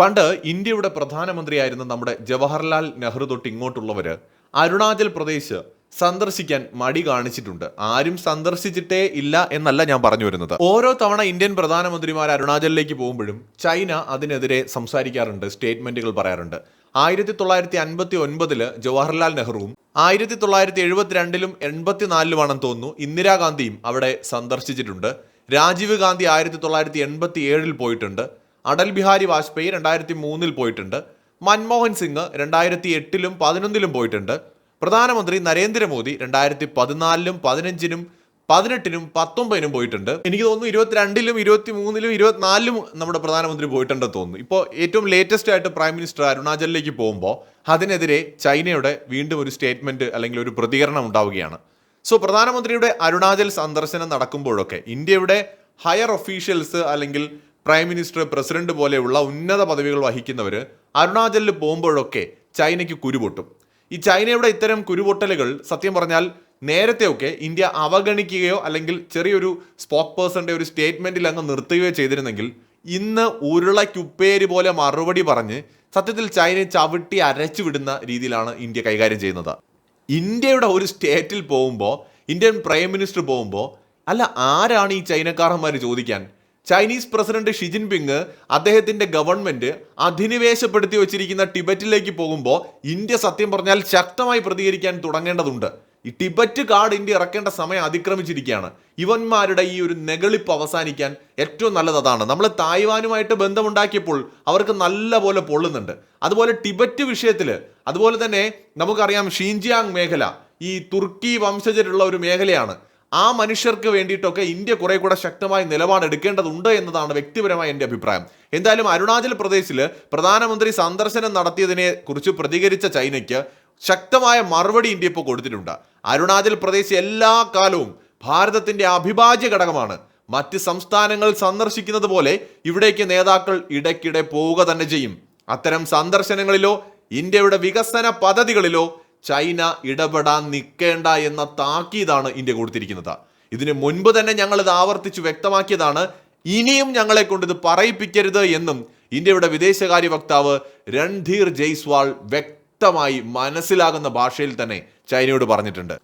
പണ്ട് ഇന്ത്യയുടെ പ്രധാനമന്ത്രിയായിരുന്ന നമ്മുടെ ജവഹർലാൽ നെഹ്റു തൊട്ട് ഇങ്ങോട്ടുള്ളവര് അരുണാചൽ പ്രദേശ് സന്ദർശിക്കാൻ മടി കാണിച്ചിട്ടുണ്ട്. ആരും സന്ദർശിച്ചിട്ടേ ഇല്ല എന്നല്ല ഞാൻ പറഞ്ഞു വരുന്നത്. ഓരോ തവണ ഇന്ത്യൻ പ്രധാനമന്ത്രിമാർ അരുണാചലിലേക്ക് പോകുമ്പോഴും ചൈന അതിനെതിരെ സംസാരിക്കാറുണ്ട് സ്റ്റേറ്റ്മെന്റുകൾ പറയാറുണ്ട്. ആയിരത്തി തൊള്ളായിരത്തി അൻപത്തി ഒൻപതിൽ ജവഹർലാൽ നെഹ്റുവും ആയിരത്തി തൊള്ളായിരത്തി എഴുപത്തിരണ്ടിലും എൺപത്തിനാലിലുമാണെന്ന് തോന്നുന്നു ഇന്ദിരാഗാന്ധിയും അവിടെ സന്ദർശിച്ചിട്ടുണ്ട്. രാജീവ് ഗാന്ധി ആയിരത്തി തൊള്ളായിരത്തി എൺപത്തി ഏഴിൽ പോയിട്ടുണ്ട്. അടൽ ബിഹാരി വാജ്പേയി രണ്ടായിരത്തി മൂന്നിൽ പോയിട്ടുണ്ട്. മൻമോഹൻ സിംഗ് രണ്ടായിരത്തി എട്ടിലും പതിനൊന്നിലും പോയിട്ടുണ്ട്. പ്രധാനമന്ത്രി നരേന്ദ്രമോദി രണ്ടായിരത്തി പതിനാലിലും പതിനഞ്ചിനും പതിനെട്ടിനും പത്തൊമ്പതിനും പോയിട്ടുണ്ട്. എനിക്ക് തോന്നുന്നു ഇരുപത്തിരണ്ടിലും ഇരുപത്തി മൂന്നിലും ഇരുപത്തിനാലിലും നമ്മുടെ പ്രധാനമന്ത്രി പോയിട്ടുണ്ടെന്ന് തോന്നുന്നു. ഇപ്പോൾ ഏറ്റവും ലേറ്റസ്റ്റ് ആയിട്ട് പ്രൈം മിനിസ്റ്റർ അരുണാചലിലേക്ക് പോകുമ്പോൾ അതിനെതിരെ ചൈനയുടെ വീണ്ടും ഒരു സ്റ്റേറ്റ്മെന്റ് അല്ലെങ്കിൽ ഒരു പ്രതികരണം ഉണ്ടാവുകയാണ്. സോ പ്രധാനമന്ത്രിയുടെ അരുണാചൽ സന്ദർശനം നടക്കുമ്പോഴൊക്കെ ഇന്ത്യയുടെ ഹയർ ഒഫീഷ്യൽസ് അല്ലെങ്കിൽ പ്രൈം മിനിസ്റ്റർ പ്രസിഡന്റ് പോലെയുള്ള ഉന്നത പദവികൾ വഹിക്കുന്നവർ അരുണാചലിൽ പോകുമ്പോഴൊക്കെ ചൈനയ്ക്ക് കുരുപൊട്ടും. ഈ ചൈനയുടെ ഇത്തരം കുരുപൊട്ടലുകൾ സത്യം പറഞ്ഞാൽ നേരത്തെയൊക്കെ ഇന്ത്യ അവഗണിക്കുകയോ അല്ലെങ്കിൽ ചെറിയൊരു സ്പോക്ക് പേഴ്സന്റെ ഒരു സ്റ്റേറ്റ്മെന്റിൽ അങ്ങ് നിർത്തുകയോ ചെയ്തിരുന്നെങ്കിൽ ഇന്ന് ഉരുളയ്ക്കുപ്പേരി പോലെ മറുപടി പറഞ്ഞ് സത്യത്തിൽ ചൈനയെ ചവിട്ടി അരച്ചു വിടുന്ന രീതിയിലാണ് ഇന്ത്യ കൈകാര്യം ചെയ്യുന്നത്. ഇന്ത്യയുടെ ഒരു സ്റ്റേറ്റിൽ പോകുമ്പോൾ ഇന്ത്യൻ പ്രൈം മിനിസ്റ്റർ പോകുമ്പോൾ അല്ല ആരാണ് ഈ ചൈനക്കാരന്മാർ ചോദിക്കാൻ ചൈനീസ് പ്രസിഡന്റ് ഷി ജിൻപിങ് അദ്ദേഹത്തിന്റെ ഗവൺമെന്റ് അധിനിവേശപ്പെടുത്തി വെച്ചിരിക്കുന്ന ടിബറ്റിലേക്ക് പോകുമ്പോൾ ഇന്ത്യ സത്യം പറഞ്ഞാൽ ശക്തമായി പ്രതികരിക്കാൻ തുടങ്ങേണ്ടതുണ്ട്. ഈ ടിബറ്റ് കാർഡ് ഇന്ത്യ ഇറക്കേണ്ട സമയം അതിക്രമിച്ചിരിക്കുകയാണ്. ഇവന്മാരുടെ ഈ ഒരു നെഗളിപ്പ് അവസാനിക്കാൻ ഏറ്റവും നല്ലത് അതാണ്. നമ്മൾ തായ്വാനുമായിട്ട് ബന്ധമുണ്ടാക്കിയപ്പോൾ അവർക്ക് നല്ല പോലെ പൊള്ളുന്നുണ്ട്. അതുപോലെ ടിബറ്റ് വിഷയത്തിൽ അതുപോലെ തന്നെ നമുക്കറിയാം ഷീൻജിയാങ് മേഖല ഈ തുർക്കി വംശജരുള്ള ഒരു മേഖലയാണ്. ആ മനുഷ്യർക്ക് വേണ്ടിയിട്ടൊക്കെ ഇന്ത്യ കുറെ കൂടെ ശക്തമായ നിലപാടെടുക്കേണ്ടതുണ്ട് എന്നതാണ് വ്യക്തിപരമായ എന്റെ അഭിപ്രായം. എന്തായാലും അരുണാചൽ പ്രദേശിൽ പ്രധാനമന്ത്രി സന്ദർശനം നടത്തിയതിനെ കുറിച്ച് പ്രതികരിച്ച ചൈനയ്ക്ക് ശക്തമായ മറുപടി ഇന്ത്യ ഇപ്പോൾ കൊടുത്തിട്ടുണ്ട്. അരുണാചൽ പ്രദേശ് എല്ലാ കാലവും ഭാരതത്തിന്റെ അഭിഭാജ്യ ഘടകമാണ്. മറ്റ് സംസ്ഥാനങ്ങൾ സന്ദർശിക്കുന്നത് പോലെ ഇവിടേക്ക് നേതാക്കൾ ഇടയ്ക്കിടെ പോവുക തന്നെ ചെയ്യും. അത്തരം സന്ദർശനങ്ങളിലോ ഇന്ത്യയുടെ വികസന പദ്ധതികളിലോ ചൈന ഇടപെടാൻ നിൽക്കേണ്ട എന്ന താക്കീതാണ് ഇന്ത്യ കൊടുത്തിരിക്കുന്നത്. ഇതിനു മുൻപ് തന്നെ ഞങ്ങൾ ഇത് ആവർത്തിച്ച് വ്യക്തമാക്കിയതാണ്. ഇനിയും ഞങ്ങളെ കൊണ്ട് ഇത് പറയിപ്പിക്കരുത് എന്നും ഇന്ത്യയുടെ വിദേശകാര്യ വക്താവ് രൺധീർ ജയ്സ്വാൾ വ്യക്തമായി മനസ്സിലാകുന്ന ഭാഷയിൽ തന്നെ ചൈനയോട് പറഞ്ഞിട്ടുണ്ട്.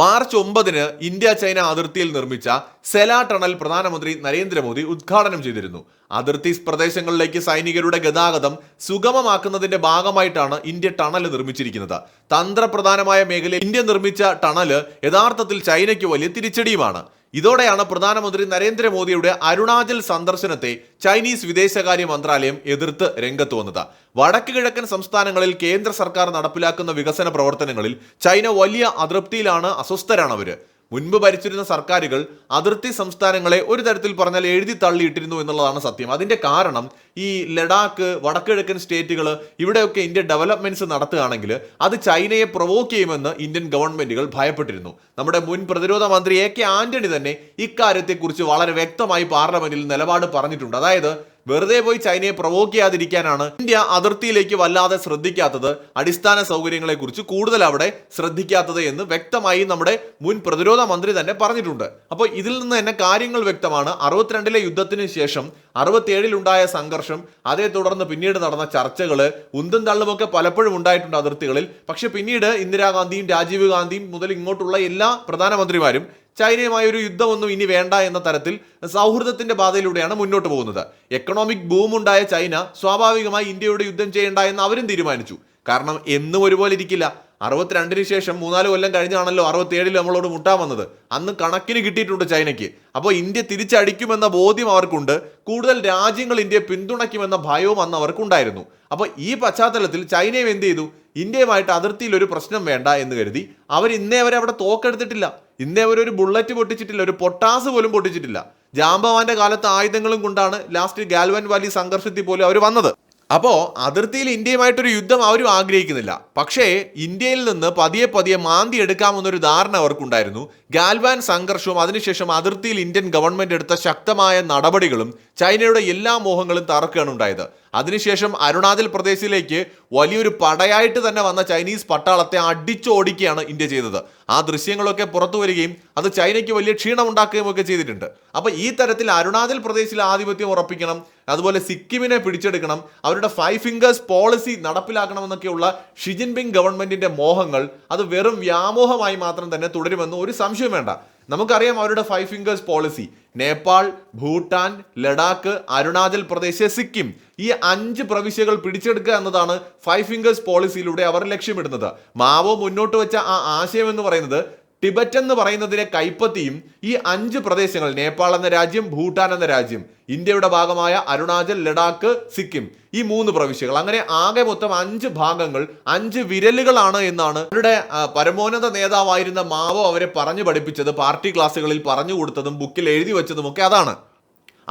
മാർച്ച് ഒമ്പതിന് ഇന്ത്യ ചൈന അതിർത്തിയിൽ നിർമ്മിച്ച സെലാ ടണൽ പ്രധാനമന്ത്രി നരേന്ദ്രമോദി ഉദ്ഘാടനം ചെയ്തിരുന്നു. അതിർത്തി പ്രദേശങ്ങളിലേക്ക് സൈനികരുടെ ഗതാഗതം സുഗമമാക്കുന്നതിന്റെ ഭാഗമായിട്ടാണ് ഇന്ത്യ ടണൽ നിർമ്മിച്ചിരിക്കുന്നത്. തന്ത്രപ്രധാനമായ മേഖലയിൽ ഇന്ത്യ നിർമ്മിച്ച ടണൽ യഥാർത്ഥത്തിൽ ചൈനയ്ക്ക് വലിയ തിരിച്ചടിയുമാണ്. ഇതോടെയാണ് പ്രധാനമന്ത്രി നരേന്ദ്രമോദിയുടെ അരുണാചൽ സന്ദർശനത്തെ ചൈനീസ് വിദേശകാര്യ മന്ത്രാലയം എതിർത്ത് രംഗത്ത് വന്നത്. വടക്ക് കിഴക്കൻ സംസ്ഥാനങ്ങളിൽ കേന്ദ്ര സർക്കാർ നടപ്പിലാക്കുന്ന വികസന പ്രവർത്തനങ്ങളിൽ ചൈന വലിയ അതൃപ്തിയിലാണ് അസ്വസ്ഥരാണ് അവർ. മുൻപ് ഭരിച്ചിരുന്ന സർക്കാരുകൾ അതിർത്തി സംസ്ഥാനങ്ങളെ ഒരു തരത്തിൽ പറഞ്ഞാൽ എഴുതി തള്ളിയിട്ടിരുന്നു എന്നുള്ളതാണ് സത്യം. അതിന്റെ കാരണം ഈ ലഡാക്ക് വടക്കിഴക്കൻ സ്റ്റേറ്റുകൾ ഇവിടെയൊക്കെ ഇന്ത്യ ഡെവലപ്മെന്റ്സ് നടത്തുകയാണെങ്കിൽ അത് ചൈനയെ പ്രൊവോക്ക് ചെയ്യുമെന്ന് ഇന്ത്യൻ ഗവൺമെന്റുകൾ ഭയപ്പെട്ടിരുന്നു. നമ്മുടെ മുൻ പ്രതിരോധ മന്ത്രി എ കെ ആന്റണി തന്നെ ഇക്കാര്യത്തെക്കുറിച്ച് വളരെ വ്യക്തമായി പാർലമെന്റിൽ നിലപാട് പറഞ്ഞിട്ടുണ്ട്. അതായത് വെറുതെ പോയി ചൈനയെ പ്രൊവോക്ക് ചെയ്യാതിരിക്കാനാണ് ഇന്ത്യ അതിർത്തിയിലേക്ക് വല്ലാതെ ശ്രദ്ധിക്കാത്തത്. അടിസ്ഥാന സൗകര്യങ്ങളെ കുറിച്ച് കൂടുതൽ അവിടെ ശ്രദ്ധിക്കാത്തത് എന്ന് വ്യക്തമായി നമ്മുടെ മുൻ പ്രതിരോധ മന്ത്രി തന്നെ പറഞ്ഞിട്ടുണ്ട്. അപ്പോൾ ഇതിൽ നിന്ന് തന്നെ കാര്യങ്ങൾ വ്യക്തമാണ്. അറുപത്തിരണ്ടിലെ യുദ്ധത്തിന് ശേഷം അറുപത്തിയേഴിലുണ്ടായ സംഘർഷം അതേ തുടർന്ന് പിന്നീട് നടന്ന ചർച്ചകൾ ഉന്തും തള്ളുമൊക്കെ പലപ്പോഴും ഉണ്ടായിട്ടുണ്ട് അതിർത്തികളിൽ. പക്ഷെ പിന്നീട് ഇന്ദിരാഗാന്ധിയും രാജീവ് ഗാന്ധിയും മുതൽ ഇങ്ങോട്ടുള്ള എല്ലാ പ്രധാനമന്ത്രിമാരും ചൈനയുമായ ഒരു യുദ്ധമൊന്നും ഇനി വേണ്ട എന്ന തരത്തിൽ സൗഹൃദത്തിന്റെ പാതയിലൂടെയാണ് മുന്നോട്ട് പോകുന്നത്. എക്കണോമിക് ബൂം ഉണ്ടായ ചൈന സ്വാഭാവികമായി ഇന്ത്യയോട് യുദ്ധം ചെയ്യേണ്ട എന്ന് അവരും തീരുമാനിച്ചു. കാരണം എന്നും ഒരുപോലെ ഇരിക്കില്ല. അറുപത്തിരണ്ടിന് ശേഷം മൂന്നാൽ കൊല്ലം കഴിഞ്ഞാണല്ലോ അറുപത്തിയേഴിൽ നമ്മളോട് മുട്ടാൻ വന്നത്. അന്ന് കണക്കിന് കിട്ടിയിട്ടുണ്ട് ചൈനയ്ക്ക്. അപ്പോൾ ഇന്ത്യ തിരിച്ചടിക്കുമെന്ന ബോധ്യം അവർക്കുണ്ട്. കൂടുതൽ രാജ്യങ്ങൾ ഇന്ത്യയെ പിന്തുണയ്ക്കുമെന്ന ഭയവും അന്ന് അവർക്കുണ്ടായിരുന്നു. അപ്പോൾ ഈ പശ്ചാത്തലത്തിൽ ചൈനയും എന്ത് ചെയ്തു? ഇന്ത്യയുമായിട്ട് അതിർത്തിയിൽ ഒരു പ്രശ്നം വേണ്ട എന്ന് കരുതി. അവർ ഇന്നേ വരെ അവിടെ തോക്കെടുത്തിട്ടില്ല. ഇന്നേ ഒരു ബുള്ളറ്റ് പൊട്ടിച്ചിട്ടില്ല ഒരു പൊട്ടാസ് പോലും പൊട്ടിച്ചിട്ടില്ല. ജാമ്പവാന്റെ കാലത്ത് ആയുധങ്ങളും കൊണ്ടാണ് ലാസ്റ്റ് ഗാൽവൻ വാലി സംഘർഷത്തിൽ പോലും അവർ വന്നത്. അപ്പോൾ അതിർത്തിയിൽ ഇന്ത്യയുമായിട്ടൊരു യുദ്ധം അവരും ആഗ്രഹിക്കുന്നില്ല. പക്ഷേ ഇന്ത്യയിൽ നിന്ന് പതിയെ പതിയെ മാന്തി എടുക്കാമെന്നൊരു ധാരണ അവർക്കുണ്ടായിരുന്നു. ഗാൽവാൻ സംഘർഷവും അതിനുശേഷം അതിർത്തിയിൽ ഇന്ത്യൻ ഗവൺമെന്റ് എടുത്ത ശക്തമായ നടപടികളും ചൈനയുടെ എല്ലാ മോഹങ്ങളും തറക്കുകയാണ് ഉണ്ടായത്. അതിനുശേഷം അരുണാചൽ പ്രദേശിലേക്ക് വലിയൊരു പടയായിട്ട് തന്നെ വന്ന ചൈനീസ് പട്ടാളത്തെ അടിച്ചോടിക്കുകയാണ് ഇന്ത്യ ചെയ്തത്. ആ ദൃശ്യങ്ങളൊക്കെ പുറത്തു വരികയും അത് ചൈനയ്ക്ക് വലിയ ക്ഷീണം ഉണ്ടാക്കുകയും ഒക്കെ ചെയ്തിട്ടുണ്ട്. അപ്പൊ ഈ തരത്തിൽ അരുണാചൽ പ്രദേശിൽ ആധിപത്യം ഉറപ്പിക്കണം അതുപോലെ സിക്കിമിനെ പിടിച്ചെടുക്കണം അവരുടെ ഫൈവ് ഫിംഗേഴ്സ് പോളിസി നടപ്പിലാക്കണം നടപ്പിലാക്കണമെന്നൊക്കെയുള്ള ഷി ജിൻപിങ് ഗവൺമെന്റിന്റെ മോഹങ്ങൾ അത് വെറും വ്യാമോഹമായി മാത്രം തന്നെ തുടരുമെന്ന് ഒരു സംശയം വേണ്ട. നമുക്കറിയാം അവരുടെ five fingers policy Nepal Bhutan Ladakh Arunachal Pradesh Sikkim. ഈ അഞ്ച് പ്രവിശ്യകൾ പിടിച്ചെടുക്കുക എന്നതാണ് ഫൈവ് ഫിംഗേഴ്സ് പോളിസിയിലൂടെ അവർ ലക്ഷ്യമിടുന്നത്. മാവോ മുന്നോട്ട് വെച്ച ആ ആശയം എന്ന് പറയുന്നത് ടിബറ്റ് എന്ന് പറയുന്നതിലെ കൈപ്പത്തിയും ഈ അഞ്ച് പ്രദേശങ്ങൾ നേപ്പാൾ എന്ന രാജ്യം ഭൂട്ടാൻ എന്ന രാജ്യം ഇന്ത്യയുടെ ഭാഗമായ അരുണാചൽ ലഡാക്ക് സിക്കിം. ഈ മൂന്ന് പ്രവിശ്യകൾ. അങ്ങനെ ആകെ മൊത്തം അഞ്ച് ഭാഗങ്ങൾ അഞ്ച് വിരലുകളാണ് എന്നാണ് അവരുടെ പരമോന്നത നേതാവായിരുന്ന മാവോ അവരെ പറഞ്ഞു പഠിപ്പിച്ചത് പാർട്ടി ക്ലാസ്സുകളിൽ പറഞ്ഞു കൊടുത്തതും ബുക്കിൽ എഴുതി വെച്ചതും ഒക്കെ അതാണ്.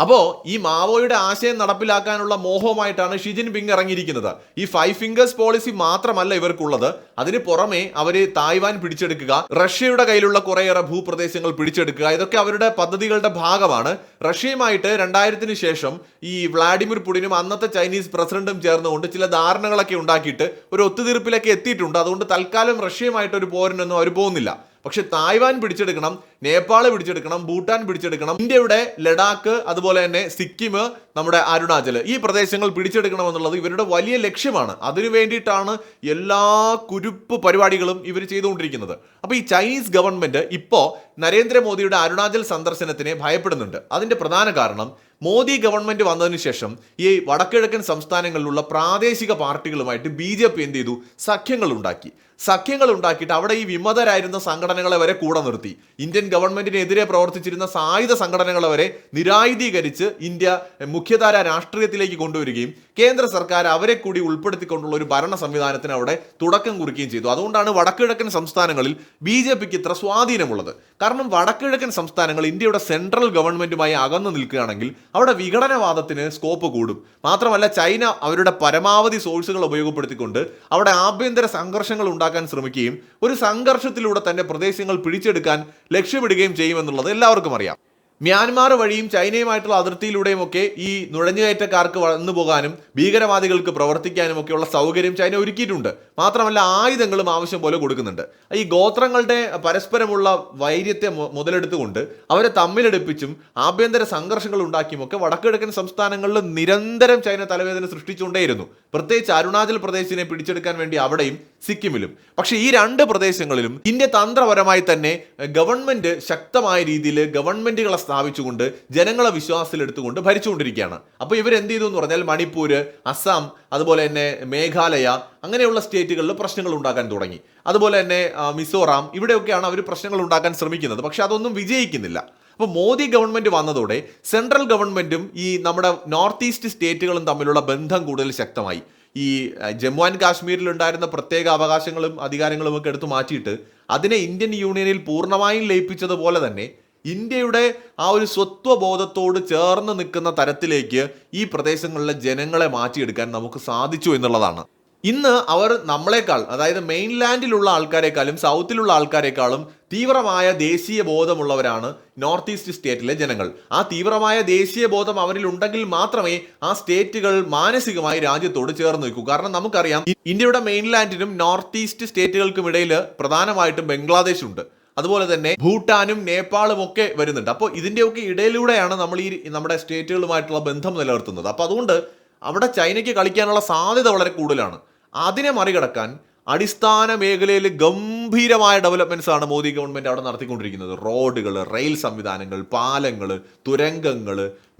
അപ്പോ ഈ മാവോയുടെ ആശയം നടപ്പിലാക്കാനുള്ള മോഹവുമായിട്ടാണ് ഷിജിൻ പിങ് ഇറങ്ങിയിരിക്കുന്നത്. ഈ ഫൈവ് ഫിംഗേഴ്സ് പോളിസി മാത്രമല്ല ഇവർക്കുള്ളത്. അതിന് പുറമെ അവർ തായ്വാൻ പിടിച്ചെടുക്കുക റഷ്യയുടെ കയ്യിലുള്ള കുറേയേറെ ഭൂപ്രദേശങ്ങൾ പിടിച്ചെടുക്കുക ഇതൊക്കെ അവരുടെ പദ്ധതികളുടെ ഭാഗമാണ്. റഷ്യയുമായിട്ട് രണ്ടായിരത്തിന് ശേഷം ഈ വ്ളാഡിമിർ പുടിനും അന്നത്തെ ചൈനീസ് പ്രസിഡന്റും ചേർന്നുകൊണ്ട് ചില ധാരണകളൊക്കെ ഉണ്ടാക്കിയിട്ട് ഒരു ഒത്തുതീർപ്പിലൊക്കെ എത്തിയിട്ടുണ്ട്. അതുകൊണ്ട് തൽക്കാലം റഷ്യയുമായിട്ട് ഒരു പോരിനൊന്നും അവർ പോകുന്നില്ല. പക്ഷെ തായ്വാൻ പിടിച്ചെടുക്കണം നേപ്പാൾ പിടിച്ചെടുക്കണം ഭൂട്ടാൻ പിടിച്ചെടുക്കണം ഇന്ത്യയുടെ ലഡാക്ക് അതുപോലെ തന്നെ സിക്കിം നമ്മുടെ അരുണാചൽ ഈ പ്രദേശങ്ങൾ പിടിച്ചെടുക്കണം എന്നുള്ളത് ഇവരുടെ വലിയ ലക്ഷ്യമാണ്. അതിനു വേണ്ടിയിട്ടാണ് എല്ലാ കുരുപ്പ് പരിപാടികളും ഇവർ ചെയ്തുകൊണ്ടിരിക്കുന്നത്. അപ്പോൾ ഈ ചൈനീസ് ഗവൺമെന്റ് ഇപ്പോൾ നരേന്ദ്രമോദിയുടെ അരുണാചൽ സന്ദർശനത്തിനെ ഭയപ്പെടുന്നുണ്ട്. അതിന്റെ പ്രധാന കാരണം മോദി ഗവൺമെന്റ് വന്നതിന് ശേഷം ഈ വടക്കിഴക്കൻ സംസ്ഥാനങ്ങളിലുള്ള പ്രാദേശിക പാർട്ടികളുമായിട്ട് ബി ജെ പി എന്ത് ചെയ്തു? സഖ്യങ്ങൾ ഉണ്ടാക്കി. സഖ്യങ്ങൾ ഉണ്ടാക്കിയിട്ട് അവിടെ ഈ വിമതരായിരുന്ന സംഘടനകളെ വരെ കൂടെ നിർത്തി. ഇന്ത്യൻ ഗവൺമെന്റിനെതിരെ പ്രവർത്തിച്ചിരുന്ന സായുധ സംഘടനകളെ വരെ നിരായുധീകരിച്ച് ഇന്ത്യ മുഖ്യധാര രാഷ്ട്രീയത്തിലേക്ക് കൊണ്ടുവരികയും കേന്ദ്ര സർക്കാർ അവരെ കൂടി ഉൾപ്പെടുത്തിക്കൊണ്ടുള്ള ഒരു ഭരണ സംവിധാനത്തിന് അവിടെ തുടക്കം കുറിക്കുകയും ചെയ്തു. അതുകൊണ്ടാണ് വടക്കിഴക്കൻ സംസ്ഥാനങ്ങളിൽ ബി ജെ പിക്ക് ഇത്ര സ്വാധീനമുള്ളത്. കാരണം വടക്കിഴക്കൻ സംസ്ഥാനങ്ങൾ ഇന്ത്യയുടെ സെൻട്രൽ ഗവൺമെന്റുമായി അകന്നു നിൽക്കുകയാണെങ്കിൽ അവിടെ വിഘടനവാദത്തിന് സ്കോപ്പ് കൂടും. മാത്രമല്ല ചൈന അവരുടെ പരമാവധി സോഴ്സുകൾ ഉപയോഗപ്പെടുത്തിക്കൊണ്ട് അവിടെ ആഭ്യന്തര സംഘർഷങ്ങൾ ഉണ്ടാക്കാൻ ശ്രമിക്കുകയും ഒരു സംഘർഷത്തിലൂടെ തന്നെ പ്രദേശങ്ങൾ പിടിച്ചെടുക്കാൻ ലക്ഷ്യമിടുകയും ചെയ്യുമെന്നുള്ളത് എല്ലാവർക്കും അറിയാം. മ്യാൻമാർ വഴിയും ചൈനയുമായിട്ടുള്ള അതിർത്തിയിലൂടെയും ഒക്കെ ഈ നുഴഞ്ഞുകയറ്റക്കാർക്ക് വന്നു പോകാനും ഭീകരവാദികൾക്ക് പ്രവർത്തിക്കാനും ഒക്കെയുള്ള സൗകര്യം ചൈന ഒരുക്കിയിട്ടുണ്ട്. മാത്രമല്ല ആയുധങ്ങളും ആവശ്യം പോലെ കൊടുക്കുന്നുണ്ട്. ഈ ഗോത്രങ്ങളുടെ പരസ്പരമുള്ള വൈര്യത്തെ മുതലെടുത്തുകൊണ്ട് അവരെ തമ്മിലെടുപ്പിച്ചും ആഭ്യന്തര സംഘർഷങ്ങൾ ഉണ്ടാക്കിയുമൊക്കെ വടക്കിഴക്കൻ സംസ്ഥാനങ്ങളിൽ നിരന്തരം ചൈന തലവേദന സൃഷ്ടിച്ചുകൊണ്ടേയിരുന്നു. പ്രത്യേകിച്ച് അരുണാചൽ പ്രദേശിനെ പിടിച്ചെടുക്കാൻ വേണ്ടി അവിടെയും സിക്കിമിലും. പക്ഷേ ഈ രണ്ട് പ്രദേശങ്ങളിലും ഇന്ത്യ തന്ത്രപരമായി തന്നെ ഗവൺമെന്റ് ശക്തമായ രീതിയിൽ ഗവൺമെന്റുകളെ സ്ഥാപിച്ചുകൊണ്ട് ജനങ്ങളെ വിശ്വാസത്തിലെടുത്തുകൊണ്ട് ഭരിച്ചുകൊണ്ടിരിക്കുകയാണ്. അപ്പോൾ ഇവർ എന്ത് ചെയ്തു എന്ന് പറഞ്ഞാൽ മണിപ്പൂര് അസം അതുപോലെ തന്നെ മേഘാലയ അങ്ങനെയുള്ള സ്റ്റേറ്റുകളിൽ പ്രശ്നങ്ങൾ ഉണ്ടാക്കാൻ തുടങ്ങി. അതുപോലെ തന്നെ മിസോറാം ഇവിടെയൊക്കെയാണ് അവർ പ്രശ്നങ്ങൾ ഉണ്ടാക്കാൻ ശ്രമിക്കുന്നത്. പക്ഷെ അതൊന്നും വിജയിക്കുന്നില്ല. അപ്പോൾ മോദി ഗവൺമെന്റ് വന്നതോടെ സെൻട്രൽ ഗവൺമെന്റും ഈ നമ്മുടെ നോർത്ത് ഈസ്റ്റ് സ്റ്റേറ്റുകളും തമ്മിലുള്ള ബന്ധം കൂടുതൽ ശക്തമായി. ഈ ജമ്മു ആൻഡ് കാശ്മീരിൽ ഉണ്ടായിരുന്ന പ്രത്യേക അവകാശങ്ങളും അധികാരങ്ങളും ഒക്കെ എടുത്തു മാറ്റിയിട്ട് അതിനെ ഇന്ത്യൻ യൂണിയനിൽ പൂർണമായും ലയിപ്പിച്ചതുപോലെ തന്നെ ഇന്ത്യയുടെ ആ ഒരു സ്വത്വബോധത്തോട് ചേർന്ന് നിൽക്കുന്ന തരത്തിലേക്ക് ഈ പ്രദേശങ്ങളിലെ ജനങ്ങളെ മാറ്റിയെടുക്കാൻ നമുക്ക് സാധിച്ചു എന്നുള്ളതാണ്. ഇന്ന് അവർ നമ്മളെക്കാൾ അതായത് മെയിൻലാൻഡിലുള്ള ആൾക്കാരെക്കാളും സൗത്തിലുള്ള ആൾക്കാരെക്കാളും തീവ്രമായ ദേശീയ ബോധമുള്ളവരാണ് നോർത്ത് ഈസ്റ്റ് സ്റ്റേറ്റിലെ ജനങ്ങൾ. ആ തീവ്രമായ ദേശീയ ബോധം അവരിൽ ഉണ്ടെങ്കിൽ മാത്രമേ ആ സ്റ്റേറ്റുകൾ മാനസികമായി രാജ്യത്തോട് ചേർന്ന് നിൽക്കൂ. കാരണം നമുക്കറിയാം ഇന്ത്യയുടെ മെയിൻലാൻഡിനും നോർത്ത് ഈസ്റ്റ് സ്റ്റേറ്റുകൾക്കും ഇടയിൽ പ്രധാനമായിട്ടും ബംഗ്ലാദേശ് ഉണ്ട്. അതുപോലെ തന്നെ ഭൂട്ടാനും നേപ്പാളും ഒക്കെ വരുന്നുണ്ട്. അപ്പോൾ ഇതിന്റെയൊക്കെ ഇടയിലൂടെയാണ് നമ്മൾ ഈ നമ്മുടെ സ്റ്റേറ്റുകളുമായിട്ടുള്ള ബന്ധം നിലനിർത്തുന്നത്. അപ്പോൾ അതുകൊണ്ട് അവിടെ ചൈനയ്ക്ക് കളിക്കാനുള്ള സാധ്യത വളരെ കൂടുതലാണ്. അതിനെ മറികടക്കാൻ അടിസ്ഥാന മേഖലയിൽ ഗംഭീരമായ ഡെവലപ്മെന്റ്സ് ആണ് മോദി ഗവൺമെന്റ് അവിടെ നടത്തിക്കൊണ്ടിരിക്കുന്നത്. റോഡുകൾ റെയിൽ സംവിധാനങ്ങൾ പാലങ്ങൾ തുരങ്കങ്ങൾ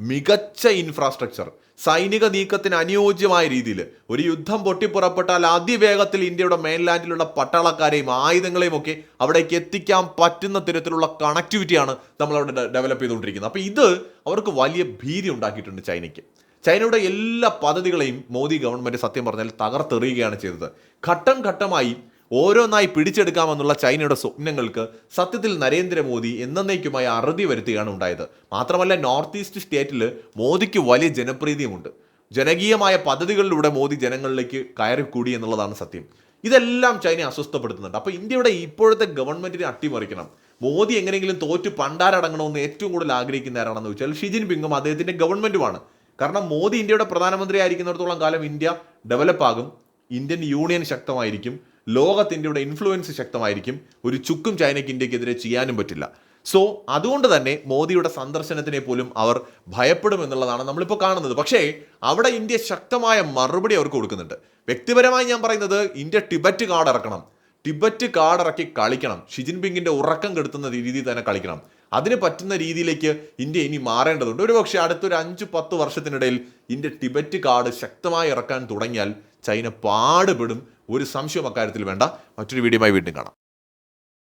മികച്ച ഇൻഫ്രാസ്ട്രക്ചർ സൈനിക നീക്കത്തിന് അനുയോജ്യമായ രീതിയിൽ ഒരു യുദ്ധം പൊട്ടിപ്പുറപ്പെട്ടാൽ അതിവേഗത്തിൽ ഇന്ത്യയുടെ മെയിൻലാൻഡിലുള്ള പട്ടാളക്കാരെയും ആയുധങ്ങളെയും ഒക്കെ അവിടേക്ക് എത്തിക്കാൻ പറ്റുന്ന തരത്തിലുള്ള കണക്ടിവിറ്റിയാണ് നമ്മൾ അവിടെ ഡെവലപ്പ് ചെയ്തുകൊണ്ടിരിക്കുന്നത്. അപ്പോൾ ഇത് അവർക്ക് വലിയ ഭീതി ഉണ്ടാക്കിയിട്ടുണ്ട് ചൈനയ്ക്ക്. ചൈനയുടെ എല്ലാ പദ്ധതികളെയും മോദി ഗവൺമെന്റ് സത്യം പറഞ്ഞാൽ തകർത്തെറിയുകയാണ് ചെയ്തത്. ഘട്ടം ഘട്ടമായി ഓരോന്നായി പിടിച്ചെടുക്കാമെന്നുള്ള ചൈനയുടെ സ്വപ്നങ്ങൾക്ക് സത്യത്തിൽ നരേന്ദ്രമോദി എന്നേക്കുമായി അറുതി വരുത്തുകയാണ് ഉണ്ടായത്. മാത്രമല്ല നോർത്ത് ഈസ്റ്റ് സ്റ്റേറ്റിൽ മോദിക്ക് വലിയ ജനപ്രീതിയുമുണ്ട്. ജനകീയമായ പദ്ധതികളിലൂടെ മോദി ജനങ്ങളിലേക്ക് കയറി കൂടി എന്നുള്ളതാണ് സത്യം. ഇതെല്ലാം ചൈന അസ്വസ്ഥപ്പെടുത്തുന്നുണ്ട്. അപ്പോൾ ഇന്ത്യയുടെ ഇപ്പോഴത്തെ ഗവൺമെന്റിനെ അട്ടിമറിക്കണം. മോദി എങ്ങനെയെങ്കിലും തോറ്റ് പണ്ടാരടങ്ങണമെന്ന് ഏറ്റവും കൂടുതൽ ആഗ്രഹിക്കുന്ന ആരാണെന്ന് വെച്ചാൽ ഷി ജിൻപിങ്ങും അദ്ദേഹത്തിന്റെ ഗവൺമെന്റുമാണ്. കാരണം മോദി ഇന്ത്യയുടെ പ്രധാനമന്ത്രി ആയിരിക്കുന്നിടത്തോളം കാലം ഇന്ത്യ ഡെവലപ്പ് ആകും. ഇന്ത്യൻ യൂണിയൻ ശക്തമായിരിക്കും. ലോകത്ത് ഇന്ത്യയുടെ ഇൻഫ്ലുവൻസ് ശക്തമായിരിക്കും. ഒരു ചുക്കും ചൈനയ്ക്ക് ഇന്ത്യക്കെതിരെ ചെയ്യാനും പറ്റില്ല. സോ അതുകൊണ്ട് തന്നെ മോദിയുടെ സന്ദർശനത്തിനെ പോലും അവർ ഭയപ്പെടുമെന്നുള്ളതാണ് നമ്മളിപ്പോൾ കാണുന്നത്. പക്ഷേ അവിടെ ഇന്ത്യ ശക്തമായ മറുപടി അവർക്ക് കൊടുക്കുന്നുണ്ട്. വ്യക്തിപരമായി ഞാൻ പറയുന്നത് ഇന്ത്യ ടിബറ്റ് കാർഡ് ഇറക്കണം. ടിബറ്റ് കാർഡ് ഇറക്കി കളിക്കണം. ഷിജിൻ പിങ്ങിന്റെ ഉറക്കം കെടുത്തുന്ന രീതിയിൽ തന്നെ കളിക്കണം. അതിന് പറ്റുന്ന രീതിയിലേക്ക് ഇന്ത്യ ഇനി മാറേണ്ടതുണ്ട്. ഒരുപക്ഷെ അടുത്തൊരു അഞ്ച് പത്ത് വർഷത്തിനിടയിൽ ഇന്ത്യ ടിബറ്റ് കാർഡ് ശക്തമായി ഇറക്കാൻ തുടങ്ങിയാൽ ചൈന പാടുപെടും. ഒരു സംശയം അക്കാര്യത്തിൽ വേണ്ട. മറ്റൊരു വീഡിയോയുമായി വീണ്ടും കാണാം.